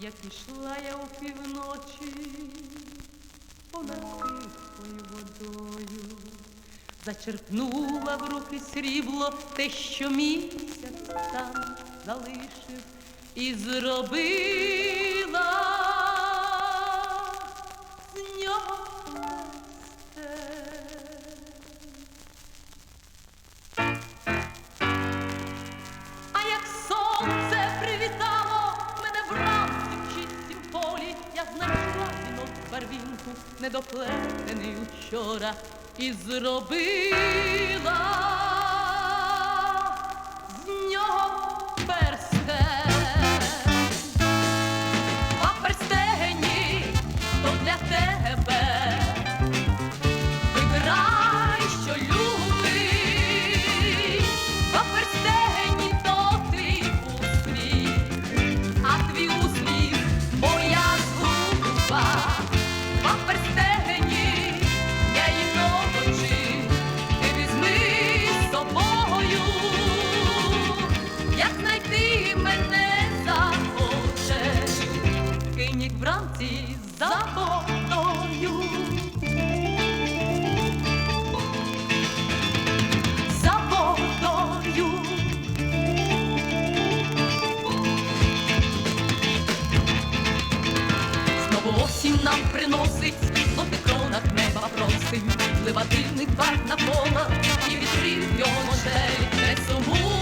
Як пішла я у півночі понад тихою водою, зачерпнула в руки срібло те, що місяць там залишив і зробив. барвінку недоплетений учора і зробила. вранці за водою. За водою. Знову нам приносить, по кронах неба просить, Левадини пар на пола і вітри його ньому ще сумує.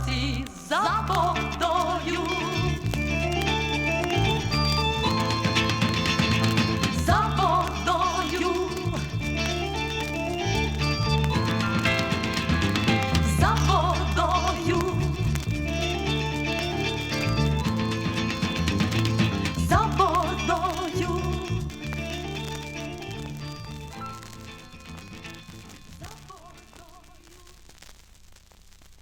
хлопці за водою.